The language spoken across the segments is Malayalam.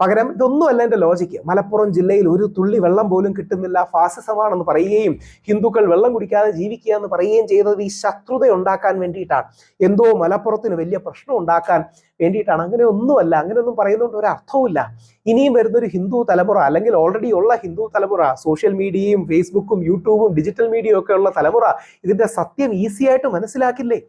പകരം ഇതൊന്നുമല്ല എന്റെ ലോജിക്ക് മലപ്പുറം ജില്ലയിൽ ഒരു തുള്ളി വെള്ളം പോലും കിട്ടുന്നില്ല. ഫാസിസമാണെന്ന് പറയുകയും ഹിന്ദുക്കൾ വെള്ളം കുടിക്കാതെ ജീവിക്കുക എന്ന് പറയുകയും ചെയ്തത് ഈ ശത്രുത ഉണ്ടാക്കാൻ വേണ്ടിയിട്ടാണ്. എന്തോ മലപ്പുറത്തിന് വലിയ പ്രശ്നം ഉണ്ടാക്കാൻ വേണ്ടിയിട്ടാണ്. അങ്ങനെ ഒന്നുമല്ല. അങ്ങനെയൊന്നും പറയുന്നതുകൊണ്ട് ഒരു അർത്ഥവുമില്ല ഇനിയും വരുന്നൊരു ഹിന്ദു തലമുറ അല്ലെങ്കിൽ ഓൾറെഡി ഉള്ള ഹിന്ദു തലമുറ സോഷ്യൽ മീഡിയയും ഫേസ്ബുക്കും യൂട്യൂബും ഡിജിറ്റൽ മീഡിയയും ഒക്കെ ഉള്ള തലമുറ ഇതിന്റെ സത്യം ഈസി ആയിട്ട് മനസ്സിലാക്കില്ലേ?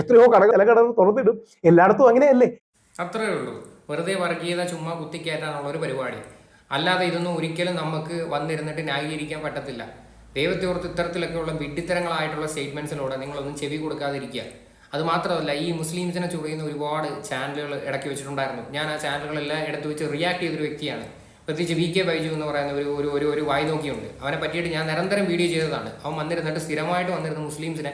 എത്രയോ കട കലകടന്ന് തുറന്നിടും. എല്ലായിടത്തും അങ്ങനെയല്ലേ? അത്രയേ ഉള്ളൂ. വെറുതെ വർഗീയത ചുമ്മാ കുത്തിക്കയറ്റാനുള്ള ഒരു പരിപാടി. അല്ലാതെ ഇതൊന്നും ഒരിക്കലും നമുക്ക് വന്നിരുന്നിട്ട് ന്യായീകരിക്കാൻ പറ്റത്തില്ല. ദൈവത്തെ ഓർത്ത് ഇത്തരത്തിലൊക്കെയുള്ള വിഡ്ഢിത്തരങ്ങളായിട്ടുള്ള സ്റ്റേറ്റ്മെന്റ്സിലൂടെ നിങ്ങളൊന്നും ചെവി കൊടുക്കാതിരിക്കുക. അത് മാത്രമല്ല ഈ മുസ്ലിംസിനെ ചൊറിയുന്ന ഒരുപാട് ചാനലുകൾ ഇടയ്ക്ക് വെച്ചിട്ടുണ്ടായിരുന്നു. ഞാൻ ആ ചാനലുകളെല്ലാം എടുത്തു വെച്ച് റിയാക്ട് ചെയ്തൊരു വ്യക്തിയാണ്. പ്രത്യേകിച്ച് വി കെ ബൈജു എന്ന് പറയുന്ന ഒരു ഒരു ഒരു ഒരു വായി നോക്കിയുണ്ട്. അവനെ പറ്റിയിട്ട് ഞാൻ നിരന്തരം വീഡിയോ ചെയ്തതാണ്. അവൻ വന്നിരുന്നിട്ട് സ്ഥിരമായിട്ട് വന്നിരുന്ന മുസ്ലിംസിനെ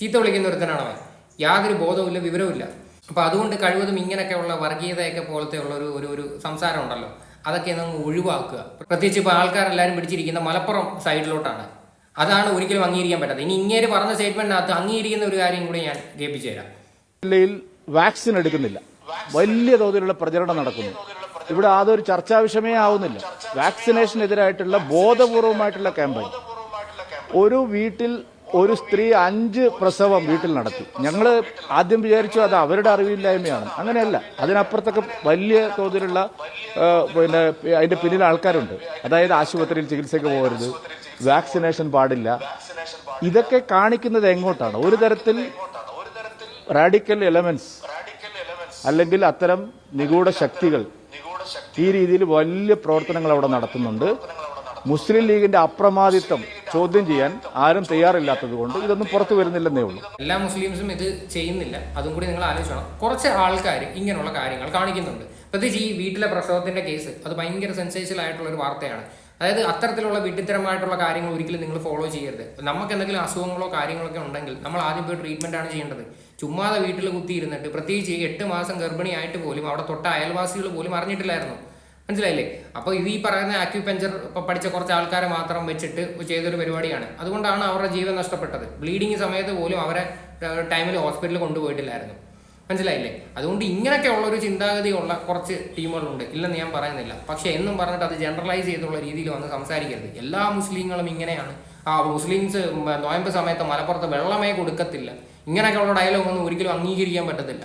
ചീത്ത വിളിക്കുന്ന ഒരുത്തനാണ് അവൻ. യാതൊരു ബോധവുമില്ല വിവരവുമില്ല. അപ്പോൾ അതുകൊണ്ട് കഴിവതും ഇങ്ങനെയൊക്കെയുള്ള വർഗീയതയൊക്കെ പോലത്തെ ഉള്ള ഒരു ഒരു സംസാരം ഉണ്ടല്ലോ. അതൊക്കെ നമ്മൾ ഒഴിവാക്കുക. പ്രത്യേകിച്ച് ഇപ്പോൾ ആൾക്കാരെല്ലാവരും പിടിച്ചിരിക്കുന്ന മലപ്പുറം സൈഡിലോട്ടാണ്. അതാണ് ഒരിക്കലും അംഗീകരിക്കാൻ പറ്റാത്തത്. ഇനി ഇങ്ങേര് പറഞ്ഞ സ്റ്റേറ്റ്മെന്റിനകത്ത് അംഗീകരിക്കുന്ന ഒരു കാര്യം കൂടി ഞാൻ കേൾപ്പിച്ചു തരാം. ജില്ലയിൽ വാക്സിൻ എടുക്കുന്നില്ല. വലിയ തോതിലുള്ള പ്രചരണം നടക്കുന്നു. ഇവിടെ അതൊരു ചർച്ചാ വിഷയമേ ആവുന്നില്ല. വാക്സിനേഷനെതിരായിട്ടുള്ള ബോധപൂർവമായിട്ടുള്ള ക്യാമ്പയിൻ. ഒരു വീട്ടിൽ ഒരു സ്ത്രീ അഞ്ച് പ്രസവം വീട്ടിൽ നടത്തി. ഞങ്ങൾ ആദ്യം വിചാരിച്ചു അത് അവരുടെ അറിവില്ലായ്മയാണ്. അങ്ങനെയല്ല. അതിനപ്പുറത്തൊക്കെ വലിയ തോതിലുള്ള പിന്നെ അതിന്റെ പിന്നിൽ ആൾക്കാരുണ്ട്. അതായത് ആശുപത്രിയിൽ ചികിത്സയ്ക്ക് പോകരുത്. വാക്സിനേഷൻ പാടില്ല. ഇതൊക്കെ കാണിക്കുന്നത് എങ്ങോട്ടാണ്? ഒരു തരത്തിൽ റാഡിക്കൽ എലമെന്റ്സ് അല്ലെങ്കിൽ അത്തരം നിഗൂഢ ശക്തികൾ ഈ രീതിയിൽ വലിയ പ്രവർത്തനങ്ങൾ അവിടെ നടത്തുന്നുണ്ട്. മുസ്ലിം ലീഗിന്റെ അപ്രമാദിത്വം ചോദ്യം ചെയ്യാൻ ആരും തയ്യാറില്ലാത്തത് കൊണ്ട് ഇതൊന്നും പുറത്തു വരുന്നില്ലെന്നേ ഉള്ളൂ. എല്ലാ മുസ്ലിംസും ഇത് ചെയ്യുന്നില്ല. അതും കൂടി നിങ്ങൾ ആലോചിക്കണം കുറച്ച് ആൾക്കാർ ഇങ്ങനെയുള്ള കാര്യങ്ങൾ കാണിക്കുന്നുണ്ട്. പ്രത്യേകിച്ച് ഈ വീട്ടിലെ പ്രസവത്തിന്റെ കേസ് അത് ഭയങ്കര സെൻസേഷൽ ആയിട്ടുള്ള ഒരു വാർത്തയാണ്. അതായത് അത്തരത്തിലുള്ള വിഡിത്തരമായിട്ടുള്ള കാര്യങ്ങൾ ഒരിക്കലും നിങ്ങൾ ഫോളോ ചെയ്യരുത്. നമുക്ക് എന്തെങ്കിലും അസുഖങ്ങളോ കാര്യങ്ങളൊക്കെ ഉണ്ടെങ്കിൽ നമ്മൾ ആദ്യം പോയി ട്രീറ്റ്മെന്റ് ആണ് ചെയ്യേണ്ടത്. ചുമ്മാതെ വീട്ടിൽ കുത്തിയിരുന്നിട്ട് പ്രത്യേകിച്ച് എട്ട് മാസം ഗർഭിണിയായിട്ട് പോലും അവിടെ തൊട്ട അയൽവാസികൾ പോലും അറിഞ്ഞിട്ടില്ലായിരുന്നു. മനസ്സിലായില്ലേ? അപ്പോൾ ഇത് ഈ പറയുന്ന ആക്യുപെഞ്ചർ പഠിച്ച കുറച്ച് ആൾക്കാരെ മാത്രം വെച്ചിട്ട് ചെയ്തൊരു പരിപാടിയാണ്. അതുകൊണ്ടാണ് അവരുടെ ജീവൻ നഷ്ടപ്പെട്ടത്. ബ്ലീഡിങ് സമയത്ത് പോലും അവരെ ടൈമിൽ ഹോസ്പിറ്റലിൽ കൊണ്ടുപോയിട്ടില്ലായിരുന്നു. മനസ്സിലായില്ലേ? അതുകൊണ്ട് ഇങ്ങനെയൊക്കെ ഉള്ള ഒരു ചിന്താഗതിയുള്ള കുറച്ച് ടീമുകളുണ്ട്. ഇല്ലെന്ന് ഞാൻ പറയുന്നില്ല. പക്ഷേ എന്നും പറഞ്ഞിട്ട് അത് ജനറലൈസ് ചെയ്തുള്ള രീതിയിൽ വന്ന് സംസാരിക്കരുത്. എല്ലാ മുസ്ലിങ്ങളും ഇങ്ങനെയാണ്. ആ മുസ്ലിംസ് നോയമ്പ് സമയത്ത് മലപ്പുറത്ത് വെള്ളമേ കൊടുക്കത്തില്ല. ഇങ്ങനെയൊക്കെയുള്ള ഡയലോഗ് ഒന്നും ഒരിക്കലും അംഗീകരിക്കാൻ പറ്റത്തില്ല.